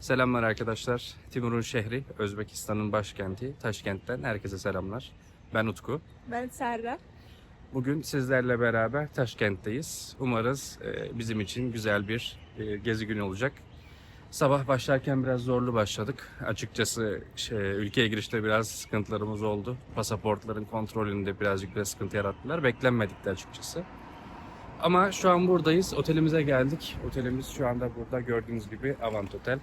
Selamlar arkadaşlar. Timur'un şehri, Özbekistan'ın başkenti Taşkent'ten herkese selamlar. Ben Utku. Ben Serra. Bugün sizlerle beraber Taşkent'teyiz. Umarız e, bizim için güzel bir e, gezi günü olacak. Sabah başlarken biraz zorlu başladık. Açıkçası şey, ülkeye girişte biraz sıkıntılarımız oldu. Pasaportların kontrolünde birazcık biraz sıkıntı yarattılar. Beklenmedikti açıkçası. Ama şu an buradayız. Otelimize geldik. Otelimiz şu anda burada gördüğünüz gibi Avant Otel.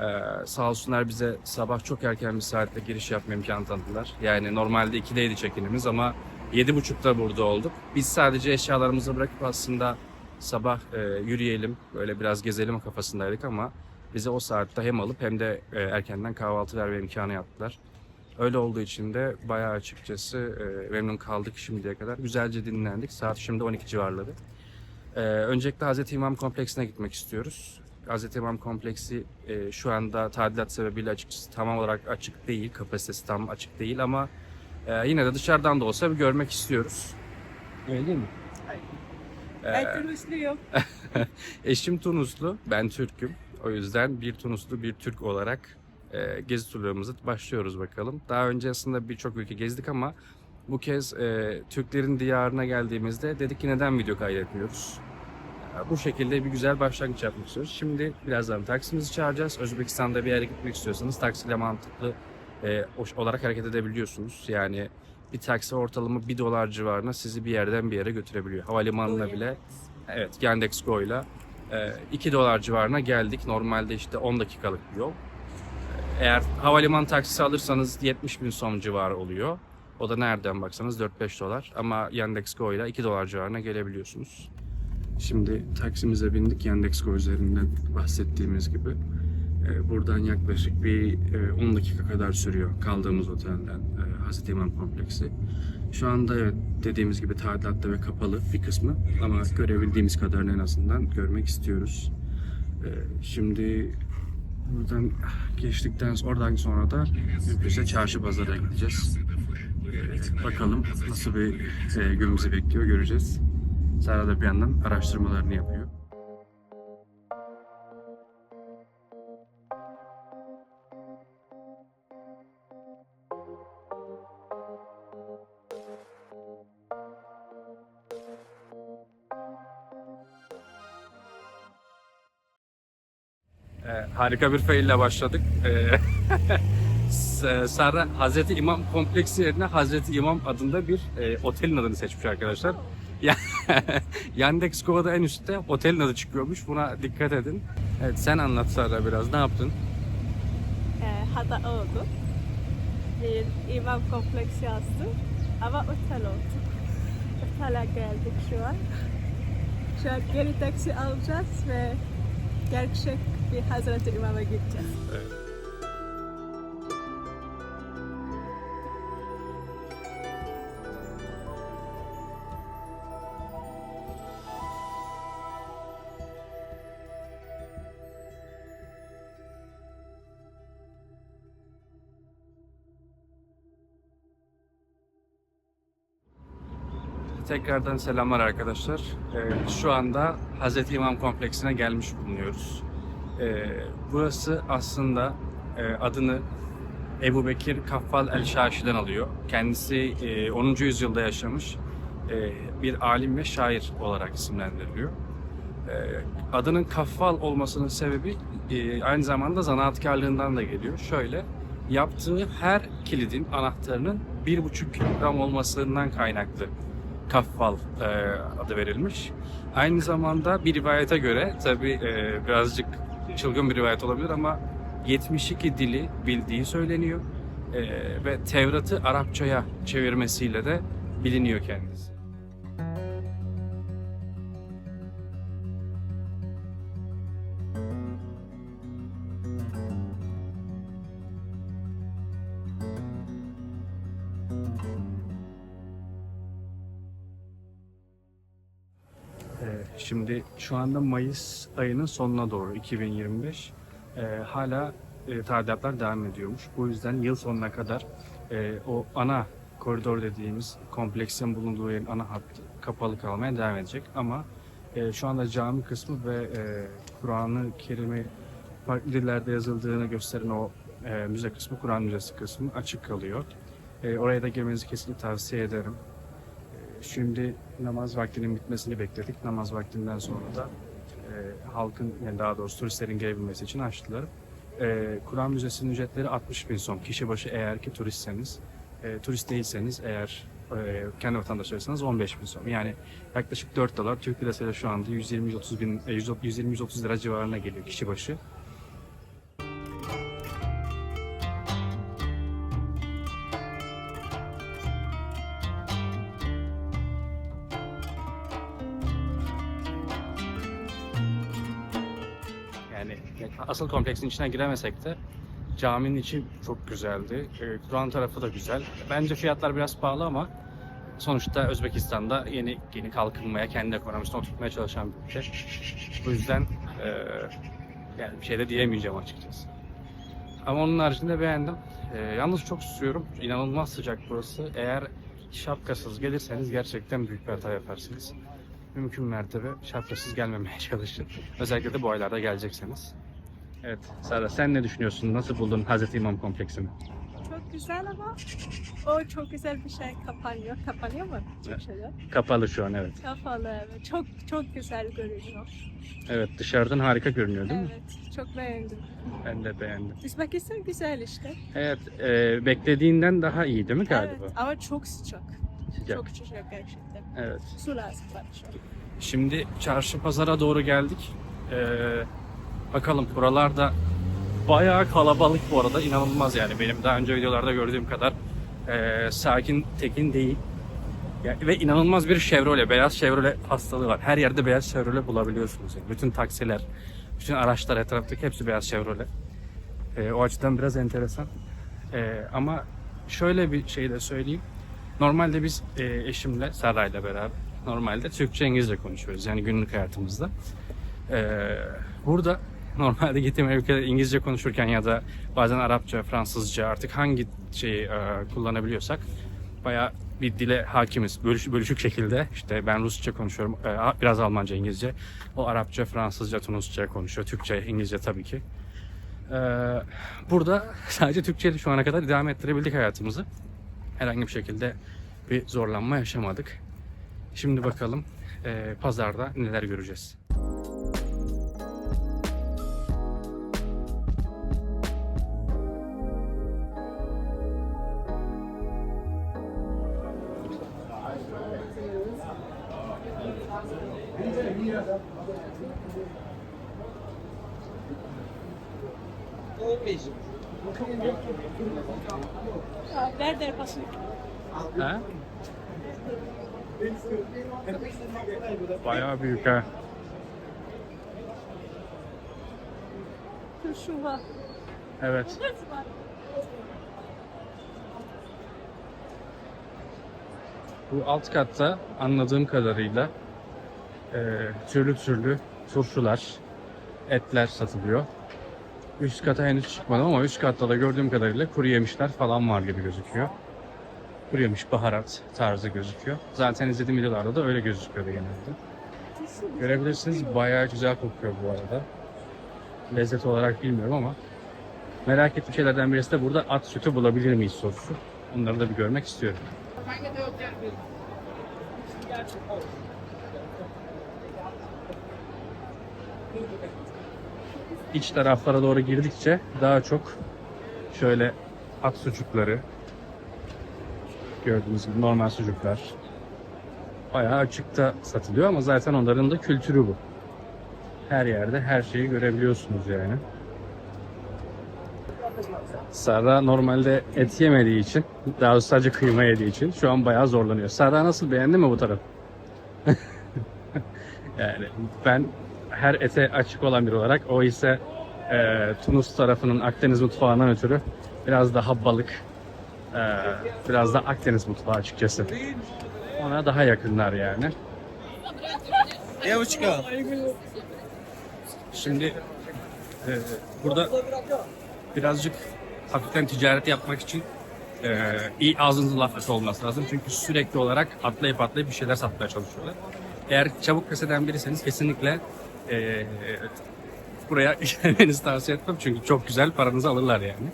Ee, sağ olsunlar bize sabah çok erken bir saatte giriş yapma imkanı tanıdılar. Yani normalde 2'deydi çekinimiz ama 7.30'da burada olduk. Biz sadece eşyalarımızı bırakıp aslında sabah e, yürüyelim, böyle biraz gezelim kafasındaydık ama bize o saatte hem alıp hem de e, erkenden kahvaltı verme imkanı yaptılar. Öyle olduğu için de bayağı açıkçası e, memnun kaldık şimdiye kadar. Güzelce dinlendik. Saat şimdi 12 civarları. E, öncelikle Hazreti İmam Kompleksine gitmek istiyoruz. Hazreti İmam Kompleksi e, şu anda tadilat sebebiyle açıkçası tam olarak açık değil. Kapasitesi tam açık değil ama e, yine de dışarıdan da olsa bir görmek istiyoruz. Öyle değil mi? E, Ben Tunusluyum. Eşim Tunuslu, ben Türk'üm. O yüzden bir Tunuslu bir Türk olarak e, gezi turlarımızı başlıyoruz bakalım. Daha önce aslında birçok ülke gezdik ama bu kez e, Türklerin diyarına geldiğimizde dedik ki neden video kaydetmiyoruz? Bu şekilde bir güzel başlangıç yapmak istiyoruz. Şimdi birazdan taksimizi çağıracağız. Özbekistan'da bir yere gitmek istiyorsanız taksiyle mantıklı e, olarak hareket edebiliyorsunuz. Yani bir taksi ortalama 1 dolar civarına sizi bir yerden bir yere götürebiliyor. Havalimanına bile Evet, Yandex.Go'yla e, 2 dolar civarına geldik. Normalde işte 10 dakikalık bir yol. E, Eğer havaliman taksisi alırsanız 70 bin son civarı oluyor. O da nereden baksanız 4-5 dolar. Ama Yandex.Go ile 2 dolar civarına gelebiliyorsunuz. Şimdi taksimize bindik Yandex.Go üzerinden bahsettiğimiz gibi. E, Buradan yaklaşık bir e, 10 dakika kadar sürüyor kaldığımız otelden e, Hazreti İmam Kompleksi. Şu anda evet dediğimiz gibi tadilatta ve kapalı bir kısmı ama görebildiğimiz kadarını en azından görmek istiyoruz. Ee, şimdi buradan geçtikten oradan sonra da mümkünse çarşı pazara gideceğiz. Ee, bakalım nasıl bir e, gün bizi bekliyor göreceğiz. Sara da bir yandan araştırmalarını yapıyor. Ee, harika bir faille başladık. Ee, S- Sara Hazreti İmam kompleksi yerine Hazreti İmam adında bir e, otelin adını seçmiş arkadaşlar. Ya- Yandex.Go'da en üstte otelin adı çıkıyormuş. Buna dikkat edin. Evet sen anlat Sara biraz. Ne yaptın? Ee, hata oldu. Bir imam kompleksi yazdı. Ama otel oldu. Otele geldik şu an. Şu an geri taksi alacağız ve gerçek bir Hazreti İmam'a gideceğiz. Tekrardan selamlar arkadaşlar. Ee, şu anda Hazreti İmam Kompleksine gelmiş bulunuyoruz. Ee, burası aslında e, adını Ebu Bekir Kaffal el-Şaşi'den alıyor. Kendisi e, 10. yüzyılda yaşamış e, bir alim ve şair olarak isimlendiriliyor. E, adının Kaffal olmasının sebebi e, aynı zamanda zanaatkarlığından da geliyor. Şöyle, yaptığı her kilidin anahtarının 1,5 kilogram olmasından kaynaklı Kaffal e, adı verilmiş. Aynı zamanda bir rivayete göre tabi birazcık çılgın bir rivayet olabilir ama 72 dili bildiği söyleniyor E, ve Tevrat'ı Arapçaya çevirmesiyle de biliniyor kendisi. Şimdi şu anda Mayıs ayının sonuna doğru 2025 Ee, hala e, tadilatlar devam ediyormuş. Bu yüzden yıl sonuna kadar e, o ana koridor dediğimiz kompleksin bulunduğu yerin ana hattı kapalı kalmaya devam edecek. Ama e, şu anda cami kısmı ve e, Kur'an-ı Kerim'i farklı dillerde yazıldığını gösteren o e, müze kısmı, Kur'an Müzesi kısmı açık kalıyor. E, oraya da girmenizi kesinlikle tavsiye ederim. E, şimdi namaz vaktinin bitmesini bekledik. Namaz vaktinden sonra da e, halkın, yani daha doğrusu turistlerin gelebilmesi için açtılar. E, Kur'an Müzesi'nin ücretleri 60 bin son. Kişi başı eğer ki turistseniz. E, turist değilseniz eğer e, kendi vatandaşlarsanız 15 bin son. Yani yaklaşık 4 dolar. Türk lirasıyla şu anda 120-130 bin, e, 120-130 lira civarına geliyor kişi başı. Asıl kompleksin içine giremesek de caminin içi çok güzeldi. Ee, Kur'an tarafı da güzel. Bence fiyatlar biraz pahalı ama sonuçta Özbekistan'da yeni yeni kalkınmaya, kendi ekonomisini oturtmaya çalışan bir ülke. Bu yüzden e, yani bir şey de diyemeyeceğim açıkçası. Ama onun haricinde beğendim. E, yalnız çok susuyorum. İnanılmaz sıcak burası. Eğer şapkasız gelirseniz gerçekten büyük bir hata yaparsınız. Mümkün mertebe şapkasız gelmemeye çalışın. Özellikle de bu aylarda gelecekseniz. Evet, Sara sen ne düşünüyorsun? Nasıl buldun Hazreti İmam kompleksini? Çok güzel ama o çok güzel bir şey kapanıyor. Kapanıyor mu Türkçe'de? Kapalı şu an evet. Kapalı evet. Çok çok güzel görünüyor. Evet dışarıdan harika görünüyor değil mi? Evet. Çok beğendim. Ben de beğendim. Üzbekistan güzel işte. Evet, e, beklediğinden daha iyi değil mi galiba? Evet ama çok sıcak. Sıcak. Çok sıcak gerçekten. Evet. Su lazım bana şu an. Şimdi çarşı pazara doğru geldik. Ee, bakalım buralarda bayağı kalabalık bu arada inanılmaz yani benim daha önce videolarda gördüğüm kadar ee, sakin tekin değil. Ya- ve inanılmaz bir Chevrolet, beyaz Chevrolet hastalığı var. Her yerde beyaz Chevrolet bulabiliyorsunuz. Yani. Bütün taksiler, bütün araçlar etraftaki hepsi beyaz Chevrolet. Ee, o açıdan biraz enteresan. Ee, ama şöyle bir şey de söyleyeyim. Normalde biz e, eşimle, Saray'la beraber normalde Türkçe İngilizce konuşuyoruz yani günlük hayatımızda. Ee, burada normalde gittiğim ülkede İngilizce konuşurken ya da bazen Arapça, Fransızca artık hangi şeyi e, kullanabiliyorsak bayağı bir dile hakimiz. Bölüş, bölüşük şekilde işte ben Rusça konuşuyorum, e, biraz Almanca, İngilizce. O Arapça, Fransızca, Tunusça konuşuyor. Türkçe, İngilizce tabii ki. Ee, burada sadece Türkçeyle şu ana kadar devam ettirebildik hayatımızı. Herhangi bir şekilde bir zorlanma yaşamadık. Şimdi bakalım e, pazarda neler göreceğiz. Aa, Nerede basın? Ha? Bayağı büyük ha. Şu var. Evet. Bu alt katta anladığım kadarıyla e, türlü türlü turşular, etler satılıyor. Üst kata henüz çıkmadım ama üst katta da gördüğüm kadarıyla kuru yemişler falan var gibi gözüküyor. Kuru yemiş, baharat tarzı gözüküyor. Zaten izlediğim videolarda da öyle gözüküyordu genelde. Görebilirsiniz bayağı güzel kokuyor bu arada. Lezzet olarak bilmiyorum ama merak ettiğim şeylerden birisi de burada at sütü bulabilir miyiz sorusu. Onları da bir görmek istiyorum. İç taraflara doğru girdikçe daha çok şöyle at sucukları gördüğünüz gibi normal sucuklar bayağı açıkta satılıyor ama zaten onların da kültürü bu. Her yerde her şeyi görebiliyorsunuz yani. Sara normalde et yemediği için, daha doğrusu sadece kıyma yediği için şu an bayağı zorlanıyor. Sara nasıl beğendi mi bu taraf? yani ben her ete açık olan biri olarak o ise e, Tunus tarafının Akdeniz mutfağından ötürü biraz daha balık, e, biraz da Akdeniz mutfağı açıkçası. Ona daha yakınlar yani. Девочка, Şimdi e, burada birazcık hafiften ticaret yapmak için e, iyi ağzınızın lafası olması lazım. Çünkü sürekli olarak atlayıp atlayıp bir şeyler satmaya çalışıyorlar. Eğer çabuk pes eden biriyseniz kesinlikle e, buraya gelmenizi tavsiye etmem çünkü çok güzel paranızı alırlar yani.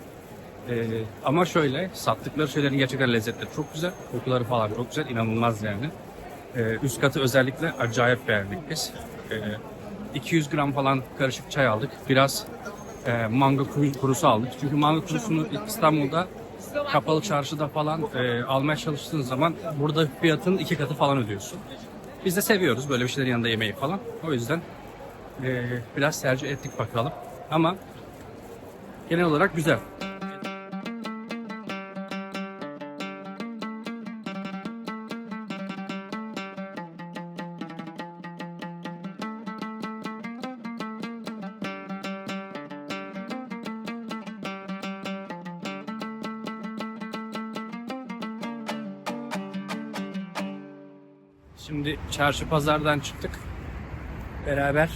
Ee, ama şöyle sattıkları şeylerin gerçekten lezzetleri çok güzel. Kokuları falan çok güzel. inanılmaz yani. Ee, üst katı özellikle acayip beğendik biz. Ee, 200 gram falan karışık çay aldık. Biraz e, kuru- kurusu aldık. Çünkü mango kurusunu İstanbul'da kapalı çarşıda falan e, almaya çalıştığın zaman burada fiyatın iki katı falan ödüyorsun. Biz de seviyoruz böyle bir şeylerin yanında yemeği falan. O yüzden e, biraz tercih ettik bakalım. Ama genel olarak güzel. Şimdi çarşı pazardan çıktık. Beraber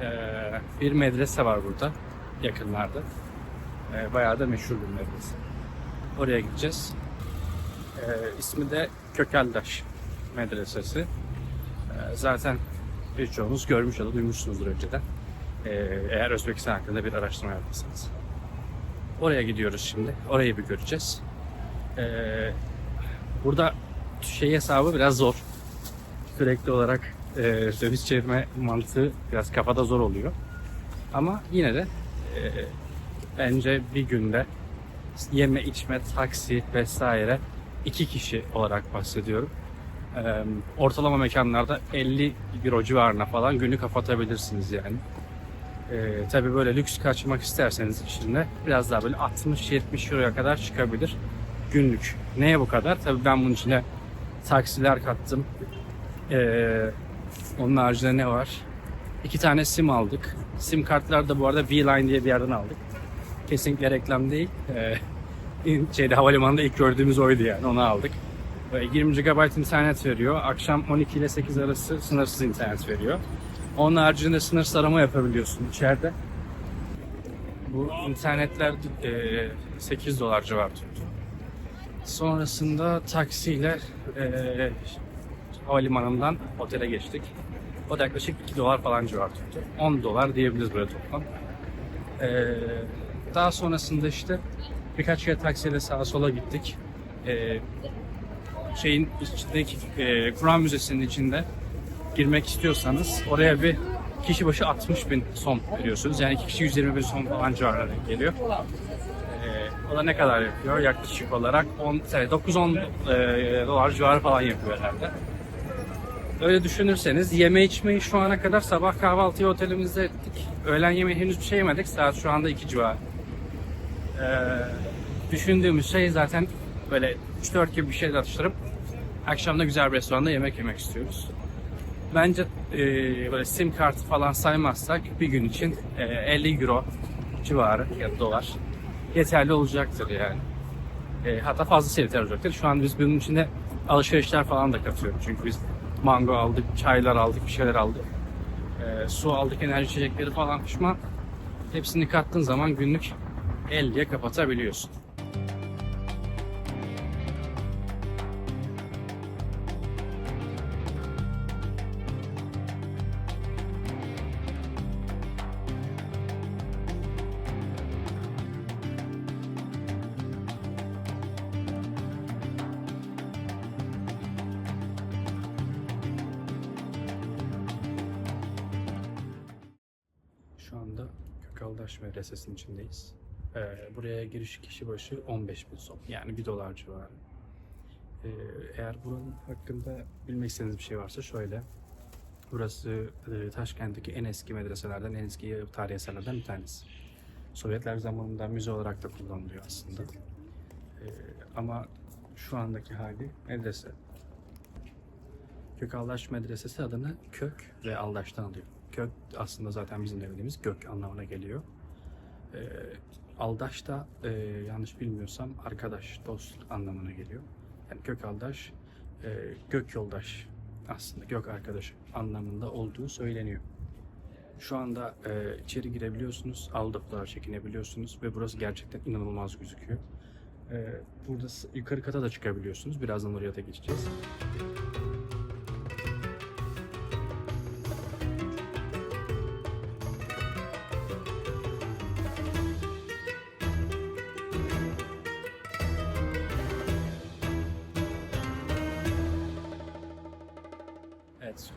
eee, bir medrese var burada yakınlarda. Eee, bayağı da meşhur bir medrese. Oraya gideceğiz. Eee ismi de Kökeldaş Medresesi. Eee, zaten birçoğunuz görmüş ya da duymuşsunuzdur önceden. Eee, eğer Özbekistan hakkında bir araştırma yaptıysanız. Oraya gidiyoruz şimdi. Orayı bir göreceğiz. Eee burada şey hesabı biraz zor. Sürekli olarak e, döviz çevirme mantığı biraz kafada zor oluyor. Ama yine de e, bence bir günde yeme, içme, taksi vesaire iki kişi olarak bahsediyorum. E, ortalama mekanlarda 50 euro civarına falan günü kapatabilirsiniz yani. E, tabii böyle lüks kaçmak isterseniz içinde biraz daha böyle 60-70 euroya kadar çıkabilir günlük. Neye bu kadar? Tabii ben bunun içine taksiler kattım. Ee, onun haricinde ne var? İki tane sim aldık. Sim kartlar da bu arada V-Line diye bir yerden aldık. Kesinlikle reklam değil. Ee, şeyde havalimanında ilk gördüğümüz oydu yani onu aldık. Böyle 20 GB internet veriyor. Akşam 12 ile 8 arası sınırsız internet veriyor. Onun haricinde sınırsız arama yapabiliyorsun içeride. Bu internetler e, 8 dolar civarı tuttu. Sonrasında taksiyle eee havalimanından otele geçtik. O da yaklaşık 2 dolar falan civarı tuttu. 10 dolar diyebiliriz böyle toplam. Eee, daha sonrasında işte birkaç kere taksiyle sağa sola gittik. Eee, şeyin içindeki eee, Kur'an Müzesi'nin içinde girmek istiyorsanız oraya bir kişi başı 60 bin son veriyorsunuz. Yani iki kişi 120 bin son falan civarına denk geliyor. Ee, o da ne kadar yapıyor? Yaklaşık olarak 10, yani 9-10 e, dolar civarı falan yapıyor herhalde. Öyle düşünürseniz yeme içmeyi şu ana kadar sabah kahvaltıyı otelimizde ettik. Öğlen yemeği henüz bir şey yemedik. Saat şu anda 2 civarı. Ee, düşündüğümüz şey zaten böyle 3-4 gibi bir şey atıştırıp akşam da güzel bir restoranda yemek yemek istiyoruz. Bence e, böyle sim kartı falan saymazsak bir gün için e, 50 euro civarı ya da dolar yeterli olacaktır yani. E, hatta fazlası yeterli olacaktır. Şu an biz bunun içinde alışverişler falan da katıyoruz. Çünkü biz mango aldık, çaylar aldık, bir şeyler aldık. E, su aldık, enerji içecekleri falan pişman. Hepsini kattığın zaman günlük 50'ye kapatabiliyorsun. Buraya giriş kişi başı 15 bin son. Yani 1 dolar civarı. Ee, eğer buranın hakkında bilmek istediğiniz bir şey varsa şöyle. Burası e, Taşkent'teki en eski medreselerden, en eski tarihi eserlerden bir tanesi. Sovyetler zamanında müze olarak da kullanılıyor aslında. Ee, ama şu andaki hali medrese. Kökaldaş Medresesi adını kök ve aldaştan alıyor. Kök aslında zaten bizim de bildiğimiz gök anlamına geliyor. Ee, aldaş da e, yanlış bilmiyorsam arkadaş, dost anlamına geliyor. Yani kök aldaş, e, gök yoldaş aslında gök arkadaşı anlamında olduğu söyleniyor. Şu anda e, içeri girebiliyorsunuz, aldıklar çekinebiliyorsunuz ve burası gerçekten inanılmaz gözüküyor. E, burada yukarı kata da çıkabiliyorsunuz. Birazdan oraya da geçeceğiz.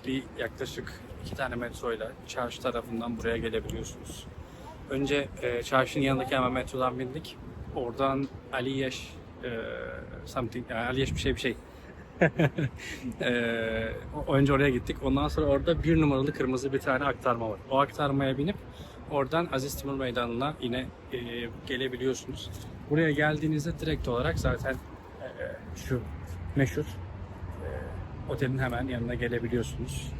Bir yaklaşık iki tane metroyla çarşı tarafından buraya gelebiliyorsunuz. Önce e, çarşının yanındaki hemen metrodan bindik. Oradan Aliyeş e, something, yani Aliyeş bir şey bir şey. e, önce oraya gittik. Ondan sonra orada bir numaralı kırmızı bir tane aktarma var. O aktarmaya binip oradan Aziz Timur Meydanı'na yine e, gelebiliyorsunuz. Buraya geldiğinizde direkt olarak zaten e, şu meşhur otelin hemen yanına gelebiliyorsunuz.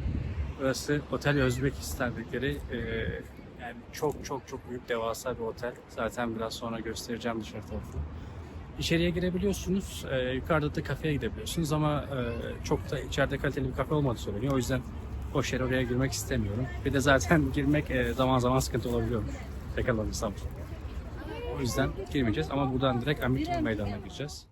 Burası Otel Özbekistan dedikleri e, yani çok çok çok büyük devasa bir otel. Zaten biraz sonra göstereceğim dışarı tarafını. İçeriye girebiliyorsunuz. E, yukarıda da kafeye gidebiliyorsunuz ama e, çok da içeride kaliteli bir kafe olmadığı söyleniyor. O yüzden boş yere oraya girmek istemiyorum. Bir de zaten girmek e, zaman zaman sıkıntı olabiliyormuş. Tekrardan İstanbul. O yüzden girmeyeceğiz ama buradan direkt Timur Meydanı'na gireceğiz.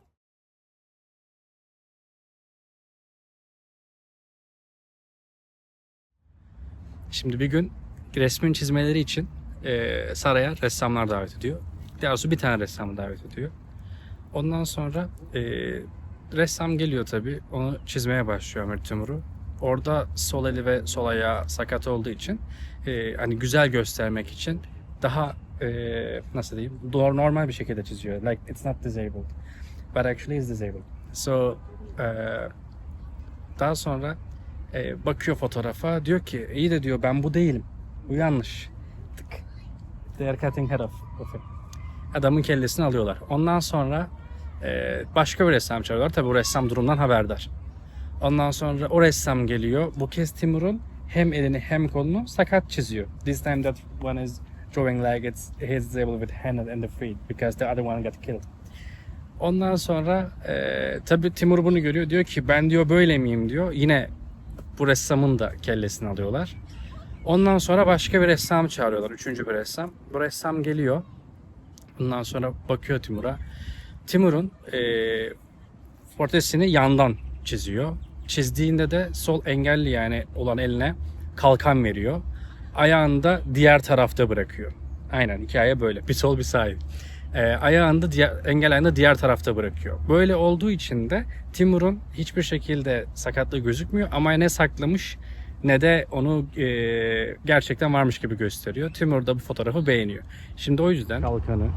Şimdi bir gün resmin çizmeleri için e, saraya ressamlar davet ediyor. Daha bir tane ressamı davet ediyor. Ondan sonra e, ressam geliyor tabii. Onu çizmeye başlıyor Amir Timur'u. Orada sol eli ve sol ayağı sakat olduğu için e, hani güzel göstermek için daha e, nasıl diyeyim normal bir şekilde çiziyor. Like it's not disabled. But actually is disabled. So e, daha sonra e, bakıyor fotoğrafa diyor ki iyi de diyor ben bu değilim. Bu yanlış. Tık. They are cutting. Adamın kellesini alıyorlar. Ondan sonra e, başka bir ressam çağırıyorlar. Tabi bu ressam durumdan haberdar. Ondan sonra o ressam geliyor. Bu kez Timur'un hem elini hem kolunu sakat çiziyor. This time that one is drawing like it's he's disabled with hand and the feet because the other one got killed. Ondan sonra e, tabii Timur bunu görüyor. Diyor ki ben diyor böyle miyim diyor. Yine bu ressamın da kellesini alıyorlar. Ondan sonra başka bir ressam çağırıyorlar. Üçüncü bir ressam. Bu ressam geliyor. Ondan sonra bakıyor Timur'a. Timur'un e, portresini yandan çiziyor. Çizdiğinde de sol engelli yani olan eline kalkan veriyor. Ayağını da diğer tarafta bırakıyor. Aynen hikaye böyle. Bir sol bir sağ. E, ayağını da diğer, engel ayağını da diğer tarafta bırakıyor. Böyle olduğu için de Timur'un hiçbir şekilde sakatlığı gözükmüyor ama ne saklamış ne de onu e, gerçekten varmış gibi gösteriyor. Timur da bu fotoğrafı beğeniyor. Şimdi o yüzden kalkanı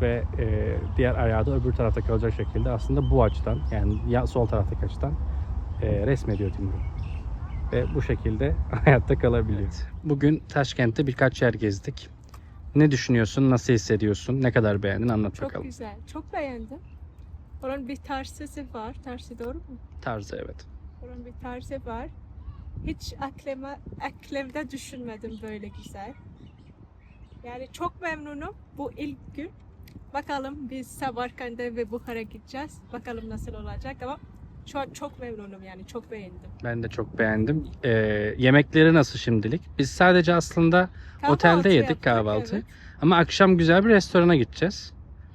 ve e, diğer ayağı da öbür tarafta kalacak şekilde aslında bu açıdan yani ya sol taraftaki açıdan e, resmediyor Timur. Ve bu şekilde hayatta kalabiliyor. Bugün Taşkent'te birkaç yer gezdik. Ne düşünüyorsun? Nasıl hissediyorsun? Ne kadar beğendin? Anlat Çok bakalım. güzel. Çok beğendim. Oranın bir tarzı var. Tarzı doğru mu? Tarzı evet. Oranın bir tarzı var. Hiç aklıma, aklımda düşünmedim böyle güzel. Yani çok memnunum bu ilk gün. Bakalım biz Samarkand'a ve Bukhara gideceğiz. Bakalım nasıl olacak ama şu an çok memnunum yani çok beğendim. Ben de çok beğendim. Ee, yemekleri nasıl şimdilik? Biz sadece aslında Otelde Kahvaltı yedik yaptık, kahvaltı. evet. ama akşam güzel bir restorana gideceğiz.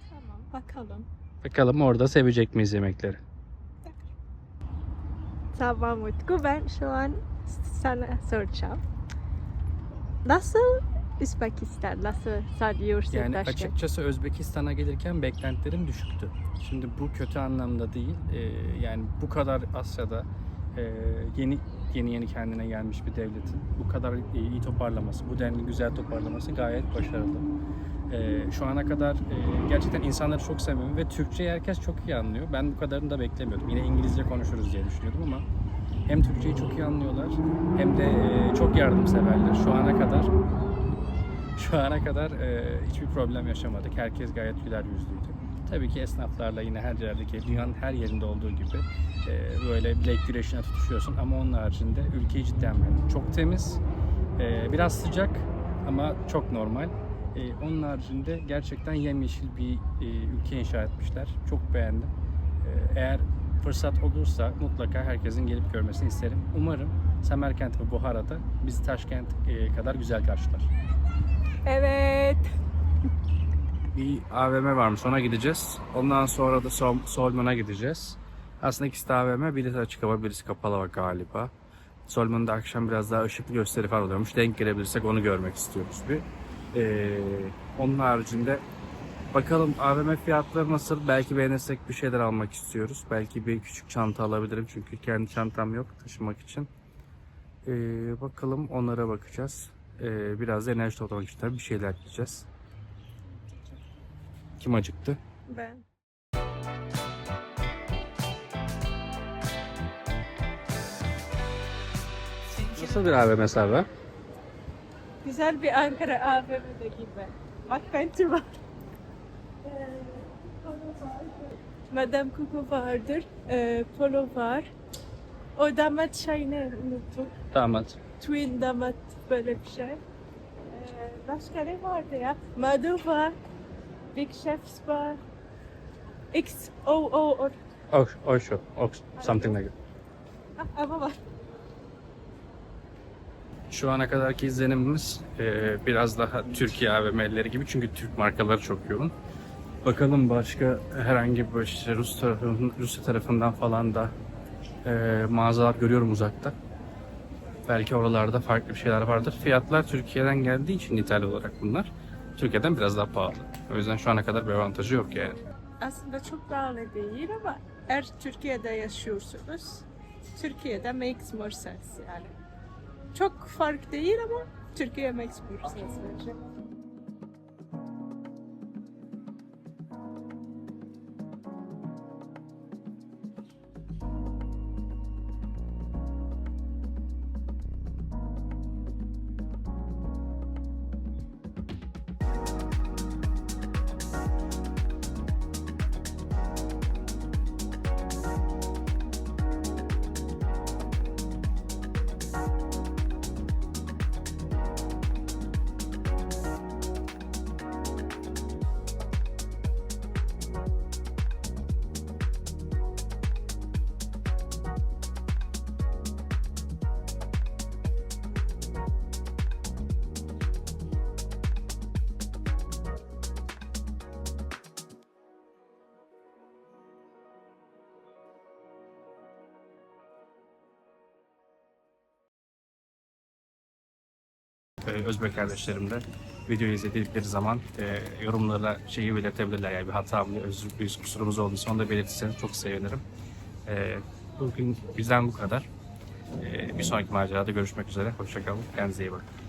Tamam bakalım. Bakalım orada sevecek miyiz yemekleri? Tamam Utku ben şu an sana soracağım. Nasıl Üzbekistan? Nasıl sanıyorsun Yani Taşkent? açıkçası Özbekistan'a gelirken beklentilerim düşüktü. Şimdi bu kötü anlamda değil. Ee, yani bu kadar Asya'da e, yeni yeni yeni kendine gelmiş bir devletin bu kadar iyi, iyi toparlaması, bu denli güzel toparlaması gayet başarılı. Ee, şu ana kadar e, gerçekten insanları çok seviyorum ve Türkçeyi herkes çok iyi anlıyor. Ben bu kadarını da beklemiyordum. Yine İngilizce konuşuruz diye düşünüyordum ama hem Türkçeyi çok iyi anlıyorlar hem de e, çok yardımseverler. Şu ana kadar şu ana kadar e, hiçbir problem yaşamadık. Herkes gayet güler yüzlüydü. Tabii ki esnaflarla yine her yerdeki dünyanın her yerinde olduğu gibi e, böyle bilek güreşine tutuşuyorsun ama onun haricinde ülkeyi cidden beğendim. Çok temiz, e, biraz sıcak ama çok normal. E, onun haricinde gerçekten yemyeşil bir e, ülke inşa etmişler. Çok beğendim. E, eğer fırsat olursa mutlaka herkesin gelip görmesini isterim. Umarım Semerkent ve Buhara'da bizi Taşkent kadar güzel karşılar. Evet. Bir AVM varmış ona gideceğiz. Ondan sonra da Sol Solman'a gideceğiz. Aslında ikisi de AVM. Birisi açık hava birisi kapalı hava galiba. Solman'da akşam biraz daha ışıklı gösteri falan oluyormuş. Denk gelebilirsek onu görmek istiyoruz bir. Ee, onun haricinde bakalım AVM fiyatları nasıl? Belki beğenirsek bir şeyler almak istiyoruz. Belki bir küçük çanta alabilirim çünkü kendi çantam yok taşımak için. Ee, bakalım onlara bakacağız. Ee, biraz da enerji toplamak için tabii bir şeyler yiyeceğiz. Kim acıktı? Ben. Nasıl bir AVM hesabı? Güzel bir Ankara AVM'de gibi. Bak Fenty var. Ee, Madame Coco vardır. Ee, Polo var. O damat ne unuttum. Damat. Twin damat böyle bir şey. Ee, başka ne vardı ya? Madu var. Big Chefs var. X O O or Oh, oh şu. Oh, something like that. Ah, ama var. Şu ana kadarki izlenimimiz e, biraz daha Türkiye AVM'leri gibi çünkü Türk markaları çok yoğun. Bakalım başka herhangi bir işte Rus tarafın, Rusya tarafından falan da e, mağazalar görüyorum uzakta. Belki oralarda farklı bir şeyler vardır. Fiyatlar Türkiye'den geldiği için ithal olarak bunlar. Türkiye'den biraz daha pahalı. O yüzden şu ana kadar bir avantajı yok yani. Aslında çok pahalı değil ama eğer Türkiye'de yaşıyorsunuz, Türkiye'de makes more sense yani. Çok fark değil ama Türkiye makes more sense bence. E, Özbek kardeşlerim de videoyu izledikleri zaman e, yorumlara şeyi belirtebilirler. Yani bir hatam, bir özür, bir kusurumuz olduysa onu da belirtirseniz çok sevinirim. E, bugün bizden bu kadar. E, bir sonraki macerada görüşmek üzere. Hoşçakalın. Kendinize iyi bakın.